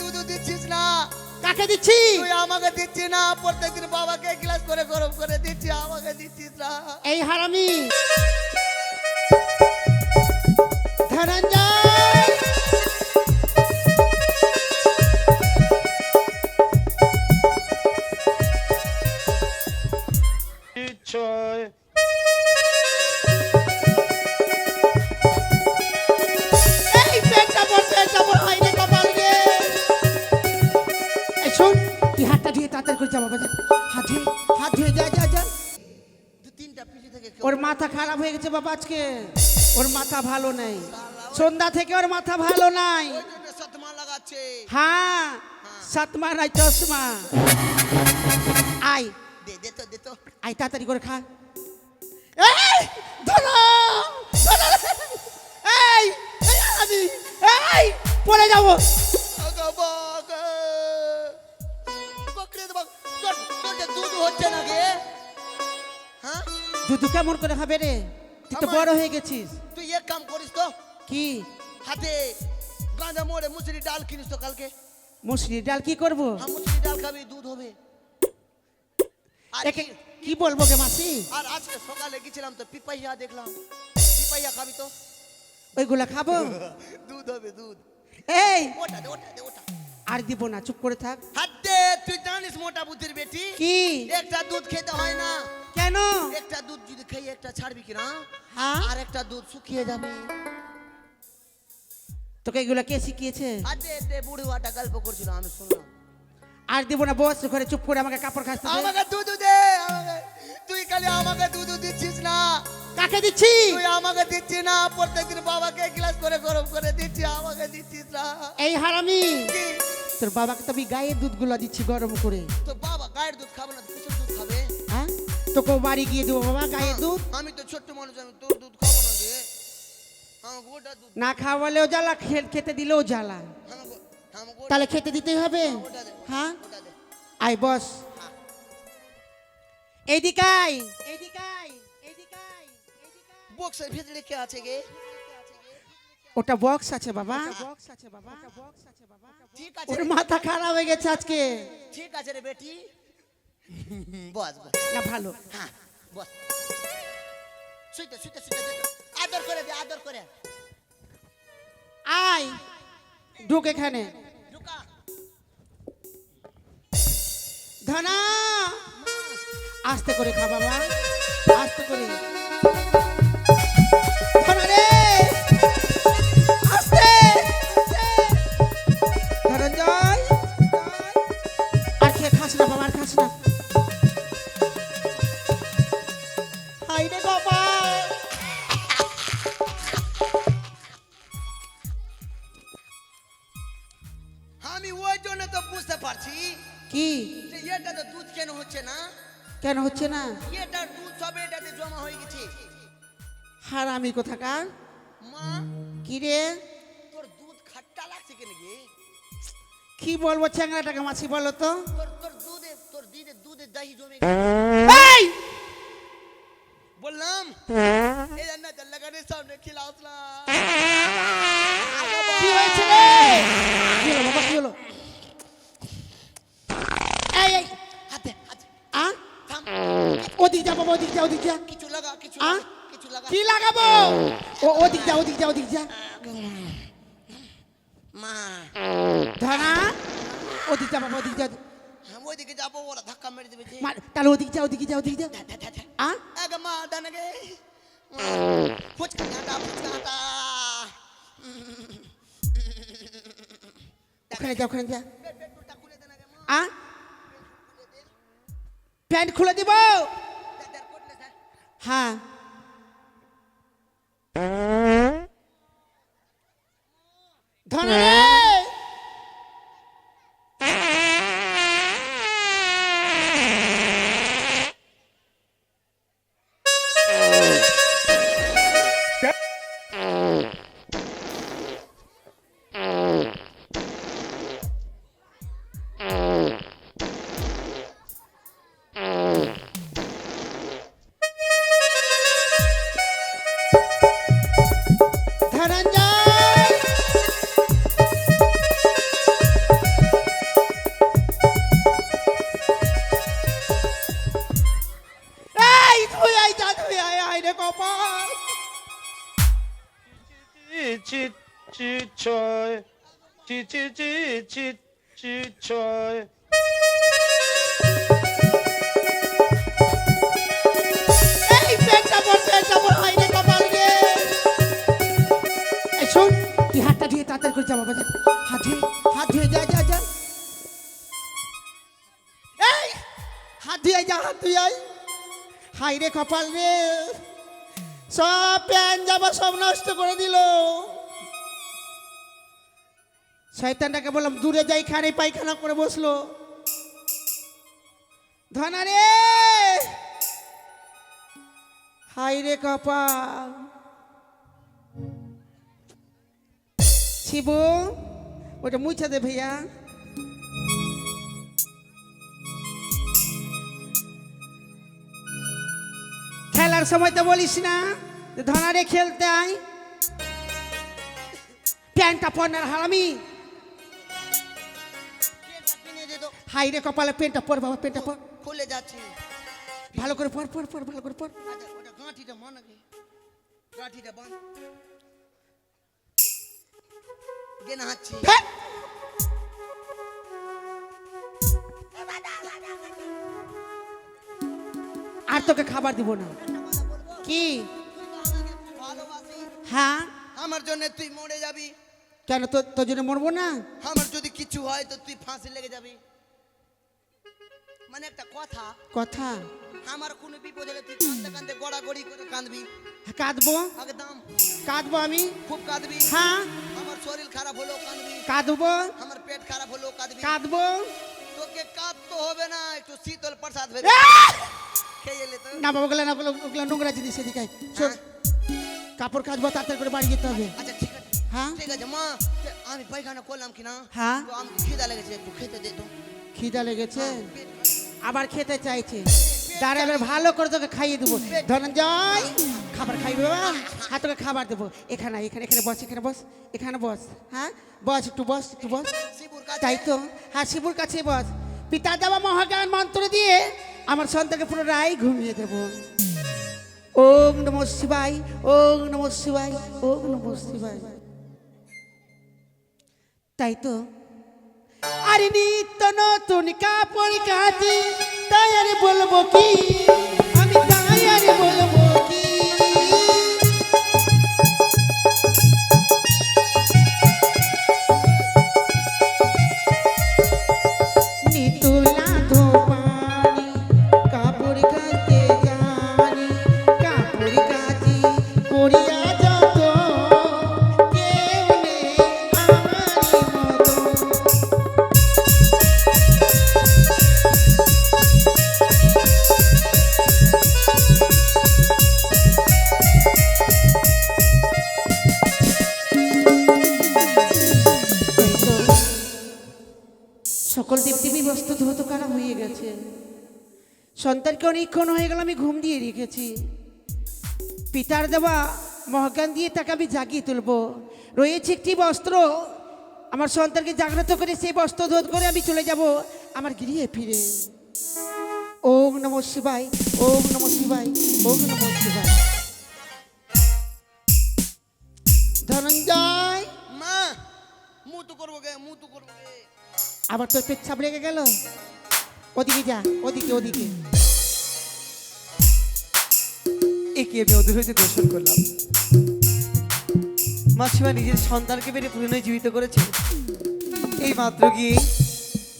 দুধ দিচ্ছিস না? কাকে দিচ্ছি? তুই আমাকে দিচ্ছিস না। প্রত্যেকদিন বাবাকে গ্লাস করে গরম করে দিচ্ছি আমাকে দিচ্ছিস না। এই হারামি। ধনঞ্জয়। যা বাবা যা হাত ধুয়ে হাত ধুয়ে যা যা যা। দু তিনটা পিলি থেকে ওর মাথা খারাপ হয়ে গেছে বাবা আজকে। ওর মাথা ভালো নেই। সন্ধ্যা থেকে ওর মাথা ভালো নাই। সতমা লাগাচ্ছে। হ্যাঁ সাতমা নাই চশমা। আয়। দে দে তো দে তো। আয় তাড়াতাড়ি করে খা। এই ধরো এই এই পড়ে যাব। দুধু কেমন করে খাবে রে? তুই তো বড় হয়ে গেছিস। তুই এক কাম করিস তো। কি? হাতে গাঁজা মোড়ে মুসুরি ডাল কিনিস তো কালকে। মুসরি ডাল কি করব? হ্যাঁ মুসুরি ডাল খাবি দুধ হবে। কি বলব গে মাসি? আর আজকে সকালে গেছিলাম তো পিপাইয়া দেখলাম। পিপাইয়া খাবি তো। ওইগুলা খাব? দুধ হবে দুধ। এই! ওটা দে ওটা দে ওটা। আর দিব না চুপ করে থাক। হাত দে তুই জানিস মোটা বুদ্ধির বেটি। কি? একটা দুধ খেতে হয় না। কেন? একটা দুধ যদি খেয়ে একটা ছাড়বি কিনা হ্যাঁ? আর একটা দুধ শুকিয়ে যাবে। তোকে এগুলা কে শিখিয়েছে? দে গল্প করছিল আমি শুনলাম। আর দিব না বস ঘরে চুপ করে আমাকে কাপড় খাসতে দে। আমাকে দুধ দে আমাকে। তুই খালি আমাকে দুধ দিচ্ছিস না। কাকে দিচ্ছি? তুই আমাকে দিচ্ছিস না প্রত্যেকদিন বাবাকে গ্লাস করে গরম করে দিচ্ছি আমাকে দিচ্ছিস না। এই হারামি? তোর বাবাকে তো আমি গায়ের দুধগুলো দিচ্ছি গরম করে। তো বাবা গায়ের দুধ খাবে না কিসের দুধ খাবে? তোকে বাড়ি গিয়ে দেবো বাবা গায়ের দুধ। আমি তো ছোট্ট মানুষ আমি তোর দুধ খাব না ওটা দুধ না খাওয়ালেও জ্বালা খেতে দিলেও জ্বালা। ওটা- তাহলে খেতে দিতেই হবে? হ্যাঁ আয় বস। হ্যাঁ। এদিকাই বক্সের ভিতরে কে আছে গে? ওটা বক্স আছে বাবা। বক্স আছে বাবা। বক্স আছে বাবা। ঠিক আছে। ওর মাথা খারাপ হয়ে গেছে আজকে। ঠিক আছে রে বেটি। বস বস। না ভালো। হ্যাঁ বস। শুইতে শুইতে শুইতে আদর করে দে আদর করে। আয় ঢুক এখানে। ধনা আস্তে করে খা বাবা আস্তে করে। কি? এটা তো দুধ কেন হচ্ছে না? কেন হচ্ছে না? এটার দুধ সব এটাতে জমা হয়ে গেছে। হারামি কোথাকার? মা কি রে? তোর দুধ খাট্টা লাগছে কেন গে? কি বলব চ্যাংরাটাকে মাছি বলো তো? তোর তোর দুধে তোর দিদে দুধে দহি জমে এই! বললাম এই রান্না চাল লাগানোর সামনে খিলাস না কি হয়েছে রে? কি হলো বাবা কি হলো এই এই হাতে হাতে আ থাম ওদিক যা বাবা ওদিক যা ওদিক যা। কিছু লাগা কিছু আ? লাগা, কিছু লাগা। কি লাগাবো? ও ওদিক যা ওদিক যা ওদিক যা। মা। ধনা ওদিক যা বাবা ওদিক যা। আমি ওইদিকে যাব ওরা ধাক্কা মেরে দেবে যে। মার, তাহলে ওদিক যা ওদিকে যা ওদিক যা। ধা, ধা, ধা, ধা। আ? আগে মা দানগে ফুচকা ফুচকা ওখানে যা ওখানে যা। মা। আ? প্যান্ট খুলে দিব? 哈。পেটটা বড় হয় রে কপাল রে। এই শোন তুই হাতটা ধুয়ে তাড়াতাড়ি করে জামা বাজা হাত ধুয়ে হাত ধুয়ে যা যা যা। এই হাত ধুয়ে যা হাত ধুয়ে আয়। হাই রে কপাল রে। সব প্যান জামা সব নষ্ট করে দিল। শয়তানটাকে বললাম, দূরে যাই, খানে পায়খানা করে বসল। ধনা রে হাই রে কপাল। শিবু, ওটা মুছে দে ভাইয়া। খেলার সময় তো বলিস না। ধনারে খেলতে আয়। প্যান্টটা পড়নার হারামি। হাই রে কপালে পেন্টটা পর বাবা পেন্টটা পর। খুলে যাচ্ছে। ভালো করে পর পর পর ভালো করে পর। আচ্ছা ওটা গাঁঠিটা মন আগে। গাঁঠিটা বান গেনা হাঁচছি হ্যাঁ আর তোকে খাবার দিব না। কি? ভালোবাসি হ্যাঁ? আমার জন্য তুই মরে যাবি। কেন তো তোর জন্য মরবো না? আমার যদি কিছু হয় তো তুই ফাঁসি লেগে যাবি। মানে একটা কথা। কথা? আমার কোনো বিপদ হলে তুই কান্দতে কান্দতে গড়াগড়ি করে কাঁদবি। কাঁদবো? একদম কাঁদবো আমি? খুব কাঁদবি। হ্যাঁ? আমার শরীর খারাপ হলেও কাঁদবি। কাঁদবো? আমার পেট খারাপ হলেও কাঁদবি। কাঁদবো? তোকে কাঁদতে হবে না একটু শীতল প্রসাদ ভেবে না বাবা ওগুলো না ওগুলো ওগুলো নোংরা জিনিস এদিকে শোন কাপড় কাচবো তাড়াতাড়ি করে বাড়ি যেতে হবে। আচ্ছা ঠিক আছে। হ্যাঁ? ঠিক আছে মা আমি পায়খানা করলাম কিনা? হ্যাঁ। তো আমি খিদা লেগেছে একটু খেতে দে তো। খিদা লেগেছে? আবার খেতে চাইছে। দাঁড়া এবার ভালো করে তোকে খাইয়ে দেবো। ধনঞ্জয় খাবার খাইবে বাবা। হ্যাঁ তোকে খাবার দেবো। এখানে এখানে এখানে বস এখানে বস এখানে বস হ্যাঁ? বস একটু বস একটু বস। তাই তো? হ্যাঁ শিবুর কাছে বস। পিতা দেওয়া মহাজ্ঞান মন্ত্র দিয়ে আমার সন্তানকে পুনরায় ঘুমিয়ে দেব। ওম নম শিবাই ওম নম শিবাই ওম নম শিবাই তাই তো? আরে নিত্য নতুন কাপড় কাঁদি তাই আরে বলব কি? আমি তাই আরে বলব সন্তানকে অনেকক্ষণ হয়ে গেল আমি ঘুম দিয়ে রেখেছি। পিতার দেওয়া মহাজ্ঞান দিয়ে তাকে আমি জাগিয়ে তুলবো। রয়েছে একটি বস্ত্র আমার সন্তানকে জাগ্রত করে সেই বস্ত্র ধোধ করে আমি চলে যাব আমার গৃহে ফিরে। ওম নম শিবাই ওম নম শিবাই ওম নম শিবাই ধনঞ্জয়! মা করব গে করব গে। আবার তোর পেচ্ছাপ লেগে গেল। ওদিকে যা ওদিকে ওদিকে। একে আমি হইতে দর্শন করলাম। মাসিমা নিজের সন্তানকে মেরে পুনরায় জীবিত করেছে। এই মাত্র গিয়ে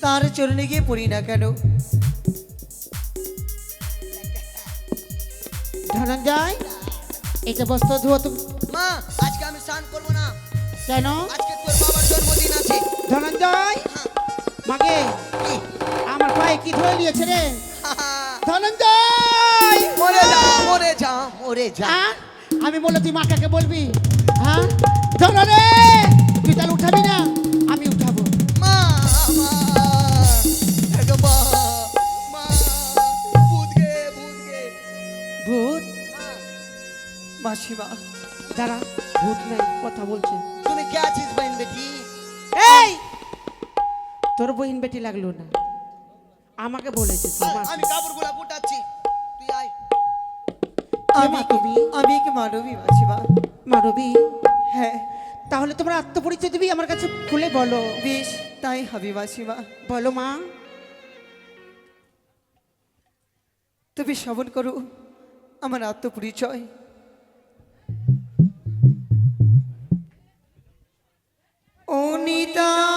তার চরণে গিয়ে পড়ি না কেন? ধনঞ্জয় এটা বস্ত্র ধুয়ো মা আজকে আমি স্নান করব না। কেন? আজকে তোর বাবার জন্মদিন আছে। ধনঞ্জয় হ্যাঁ। মাগে কি? আমার পায়ে কি ধুয়ে নিয়েছে রে। ধনঞ্জয়! মরে যা মরে যা মরে যা। হ্যাঁ? আমি বলে তুই মাকাকে বলবি? হ্যাঁ? রে! তুই তাহলে উঠাবি না? আমি উঠাবো। মা ভূত? মা, মাসিমা দাঁড়া ভূত নাই কথা বলছে। তুমি কে আছিস বাইন বেটি? এই! তোর বহিন বেটি লাগল না। আমাকে বলেছে। আমি কাপড়গুলা গুটাচ্ছি তুই আয় কে আমি আমি কি? মানবী মাসিমা আচ্ছা, মানবী হ্যাঁ। তাহলে তোমার আত্মপরিচয় দিবি আমার কাছে খুলে বলো। বেশ তাই হবে মাসিমা বলো মা। তুমি শ্রবণ করো আমার আত্মপরিচয়। অনিতা